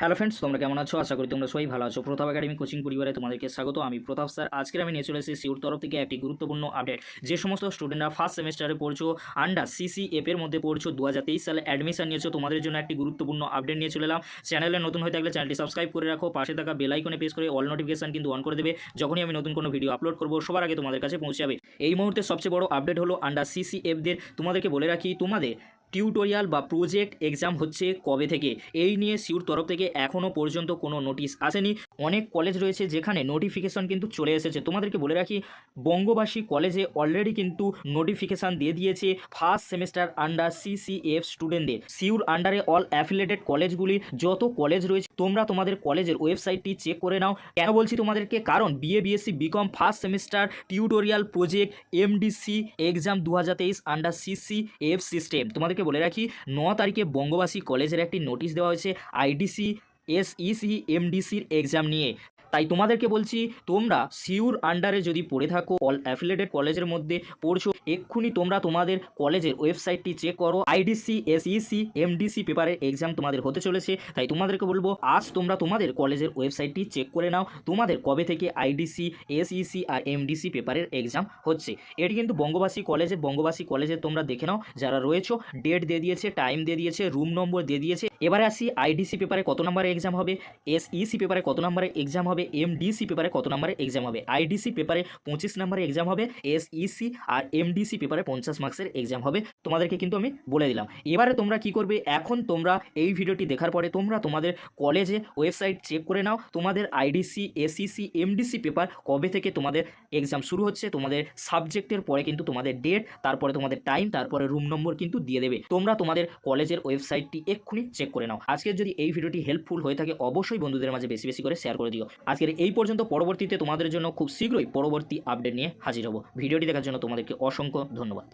Hello friends তোমরা কেমন আছো? আশা করি তোমরা সবাই ভালো আছো। প্রতাপ একাডেমি কোচিং পরিবারে তোমাদেরকে স্বাগত। আমি প্রতাপ স্যার। আজকের আমি নিয়ে চলে এসেছি সিউর তরফ থেকে একটি গুরুত্বপূর্ণ আপডেট যে সমস্ত স্টুডেন্টরা ফার্স্ট সেমিস্টারে পড়ছো আন্ডার সিসিএফ এর মধ্যে পড়ছো দু হাজার তেইশ সালে অ্যাডমিশন নিয়েছো, তোমাদের জন্য একটি গুরুত্বপূর্ণ আপডেট নিয়ে চলে এলাম। চ্যানেলে নতুন হয়ে থাকলে চ্যানেলটি সাবস্ক্রাইব করে রাখো। পাশে থাকা বেল আইকনে প্রেস করে অল নোটিফিকেশন কিন্তু অন করে দেবে। যখনই আমি নতুন কোনো ভিডিও আপলোড করব, সবার আগে তোমাদের কাছে পৌঁছে যাবে এই মুহূর্তে সবচেয়ে বড় আপডেট হলো আন্ডার সিসিএফদের তোমাদেরকে বলে রাখি, তোমাদের টিউটোরিয়াল বা প্রজেক্ট এক্সাম হচ্ছে কবে থেকে? এই নিয়ে সিউর তরফ থেকে এখনও পর্যন্ত কোনো নোটিশ আসেনি। অনেক কলেজ রয়েছে যেখানে নোটিফিকেশন কিন্তু চলে এসেছে। তোমাদেরকে বলে রাখি, বঙ্গবাসী কলেজে অলরেডি কিন্তু নোটিফিকেশান দিয়ে দিয়েছে ফার্স্ট সেমিস্টার আন্ডার সিসিএফ স্টুডেন্টদের সিউর আন্ডারে অল অ্যাফিলেটেড কলেজগুলি, যত কলেজ রয়েছে, তোমরা তোমাদের কলেজের ওয়েবসাইটটি চেক করে নাও। কেন বলছি তোমাদেরকে? কারণ BA BSc BCom first semester tutorial project MDC exam দু হাজার তেইশ আন্ডার সিসিএফ সিস্টেম তোমাদেরকে বলে রাখি, ন তারিখে বঙ্গবাসী কলেজের একটি নোটিশ দেওয়া হয়েছে, আইডিসি, এসইসি, এমডিসির এক্সাম নিয়ে। তাই তোমাদেরকে বলছি, তোমরা সিউর আন্ডারে যদি পড়ে থাকো অল অ্যাফিলেটেড কলেজের মধ্যে পড়ছো, এক্ষুনি তোমরা তোমাদের কলেজের ওয়েবসাইটটি চেক করো। আইডিসি এসইসি এমডিসি পেপারের এক্সাম তোমাদের হতে চলেছে, তাই তোমাদেরকে বলব, আজ তোমরা তোমাদের কলেজের ওয়েবসাইটটি চেক করে নাও, তোমাদের কবে থেকে আইডিসি এসইসি আর এমডিসি পেপারের এক্সাম হচ্ছে। এটি কিন্তু বঙ্গবাসী কলেজে বঙ্গবাসী কলেজে তোমরা দেখে নাও, যারা রয়েছো ডেট দিয়ে দিয়েছে টাইম দিয়ে দিয়েছে রুম নম্বর দিয়ে দিয়েছে এবারে আসি আইডিসি পেপারে কত নম্বরে এক্সাম হবে এসইসি পেপারে কত নম্বরে এক্সাম হবে এমডিসি পেপারে কত নম্বরে এক্সাম হবে। আইডিসি পেপারে পঁচিশ নম্বরে এক্সাম হবে এসইসি আর এমডিসি পেপারে পঞ্চাশ মার্কসের এক্সাম হবে। তোমাদেরকে কিন্তু আমি বলে দিলাম। এবারে তোমরা কি করবে? এখন তোমরা এই ভিডিওটি দেখার পরে তোমরা তোমাদের কলেজে ওয়েবসাইট চেক করে নাও। তোমাদের আইডিসি এসইসি এমডিসি পেপার কবে থেকে তোমাদের এক্সাম শুরু হচ্ছে, তোমাদের সাবজেক্টের পরে কিন্তু তোমাদের ডেট তারপরে তোমাদের টাইম তারপরে রুম নম্বর কিন্তু দিয়ে দেবে। তোমরা তোমাদের কলেজের ওয়েবসাইটটি এক্ষুনি চেক করে নাও। আজকের যদি এই ভিডিওটি হেল্পফুল হয়ে থাকে, অবশ্যই বন্ধুদের মাঝে বেশি বেশি করে শেয়ার করে দিও। আজকের এই পর্যন্ত, পরবর্তীতে তোমাদের জন্য খুব শীঘ্রই পরবর্তী আপডেট নিয়ে হাজির হব। ভিডিওটি দেখার জন্য তোমাদেরকে অসংখ্য ধন্যবাদ।